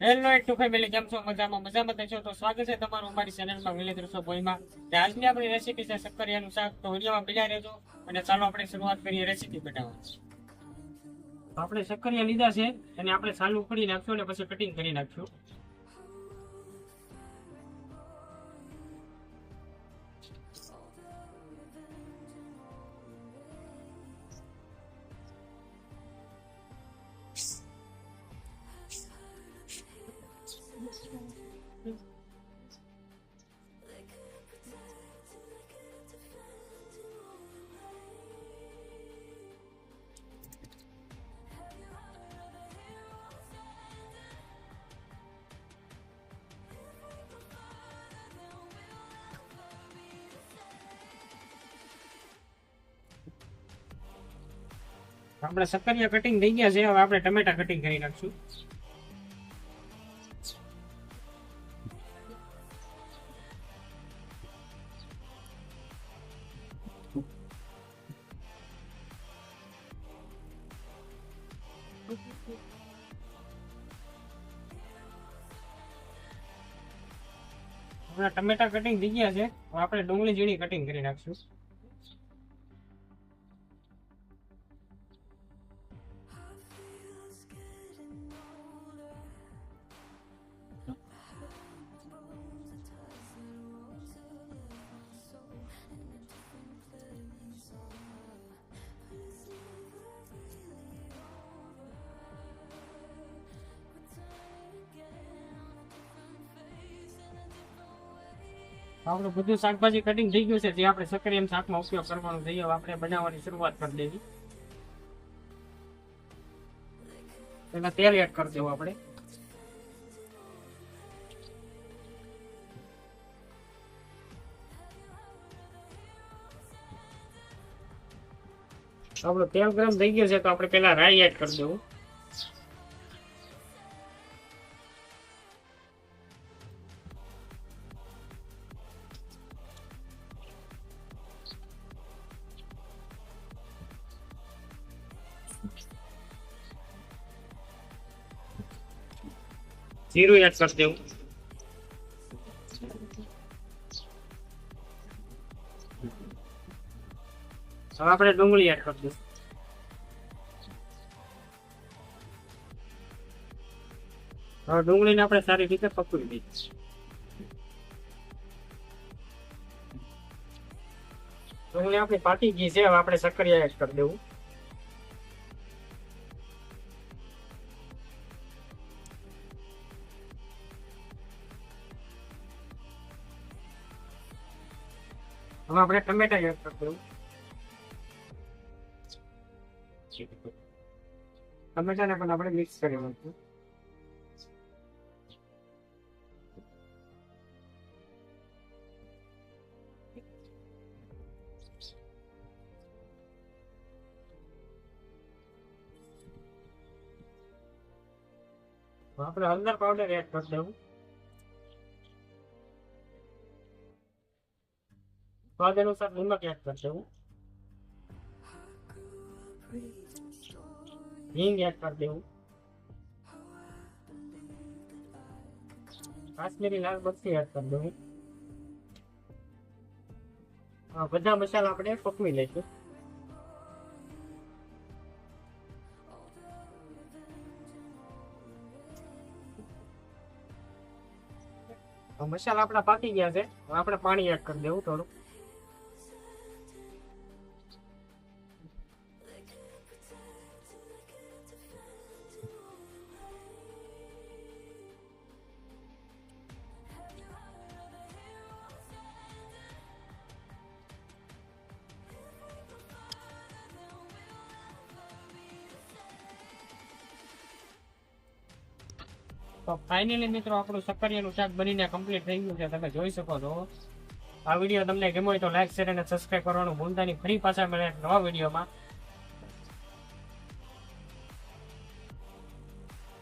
Hello two family કેમ છો? મજામાં મજામાં થશો તો સ્વાગત છે તમારું અમારી ચેનલમાં વિલેજ રસો બોયમાં તો આજની આપણી રેસીપી છે શક્કરિયાનું શાક. તો વિડીયોમાં બીજા રહેજો અને ચાલો આપણે શરૂઆત કરીએ રેસીપી બનાવવાની. આપણે શક્કરિયા લીધા છે અને આપણે સાલું ઉકળી નાખશું અને પછી કટિંગ કરી નાખશું. આપણે શક્કરિયા કટિંગ થઈ ગયા છે, હવે આપણે ટમેટા કટિંગ કરી નાખશું. ટમેટા કટિંગ થઈ ગયા છે આપણે ડુંગળી ઝીણી કટિંગ કરી નાખશું. આપણું બધું શાકભાજી કટિંગ થઈ ગયું છે, જે આપણે સક્રિય શાકમાં ઉપયોગ કરવાનો થઈ ગયો આપણે બનાવવાની શરૂઆત કરી દેવી. એમાં તેલ એડ કરી દેવું આપણે. આપણું તેલ ગરમ થઈ ગયું છે, તો આપણે પેલા રાઈ એડ કરી દેવું. જીરું એડ કરી દેવું હવે આપણે ડુંગળી એડ કરી દઈશું હવે ડુંગળીને આપણે સારી રીતે પકવી દઈએ ડુંગળી આપણી પાટી ગઈ છે હવે આપણે સક્કરિયા એડ કરી દેવું હવે આપણે ટમેટા એડ કરશું ટમેટાને પણ આપણે મિક્સ કરી નાખશું આપણે હળદર પાવડર એડ કરી દેવું સ્વાદ અનુસાર નિમક એડ કરી દેવું હિંગ એડ કરી દેવું. કાશ્મીરી લાલ મરચી એડ કરી દેવું. બધા મસાલા આપણે પકવી લઈશું. મસાલા આપણા પાકી ગયા છે. આપણે પાણી એડ કરી દેવું થોડું. તો ફાઇનલી મિત્રો આપણું સક્કરિયાનું શાક બનીને કમ્પ્લીટ થઈ ગયું છે. તમે જોઈ શકો છો. આ વીડિયો તમને ગમ્યો હોય તો લાઈક શેર અને સબસ્ક્રાઈબ કરવાનું ભૂલતા નહીં. ફરી પાછા મળે નવા વિડીયોમાં.